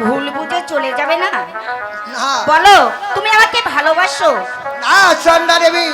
ভুল বুঝে চলে যাবে না? বলো তুমি আমাকে ভালোবাসো। না চন্দ্রা দেবী।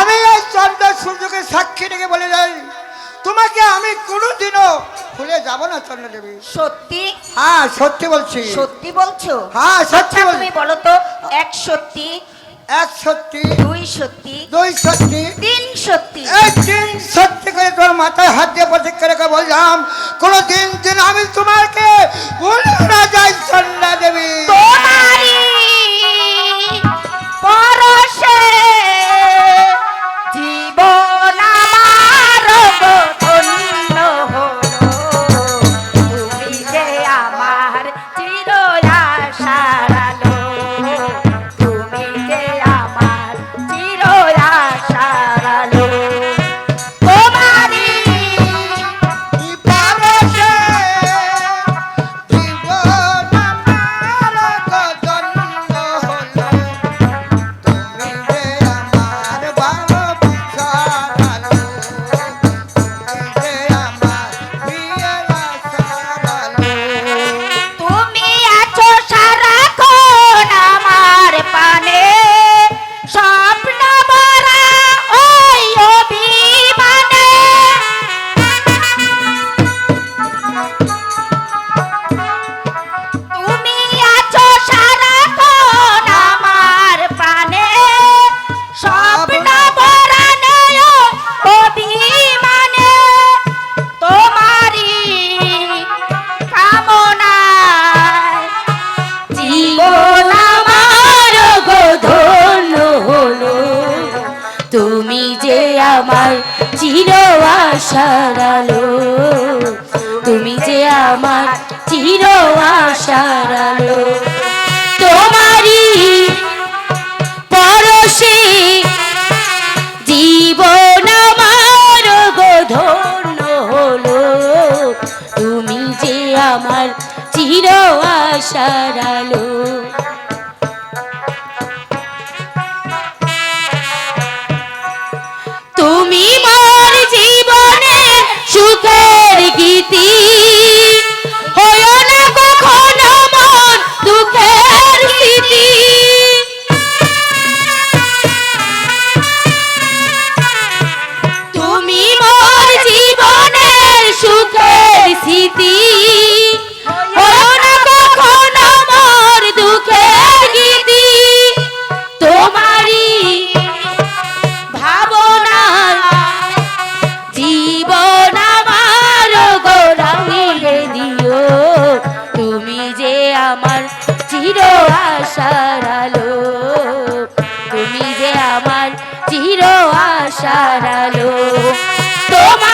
আমি এই চন্দ্র সূর্যকে সাক্ষী রেখে বলে যাই। তোমাকে আমি কোনোদিনও ভুলে যাব না চন্দ্রা দেবী। সত্যি? হ্যাঁ সত্যি বলছি। সত্যি বলছো? হ্যাঁ সত্যি আচ্ছা, বলছি। তুমি বলো তো এক সত্যি এক সত্যি দুই সত্যি দুই সত্যি। তিন সত্যি। এই দিন সত্যি করে তোর মাথায় হাত দিয়ে প্রতীক্ষা রেখে বললাম কোনো দিন দিন আমি তোমাকে বলব না যাই সন্ধ্যা দেবী। আমার চির আশার আলো। তুমি যে আমার চির আশার আলো। তোমারই পরশে জীবন আমার গো ধন্য হলো। তুমি যে আমার চির আশার আলো। চির আশার তুমি যে আমার চির আশার আলো। তোমারই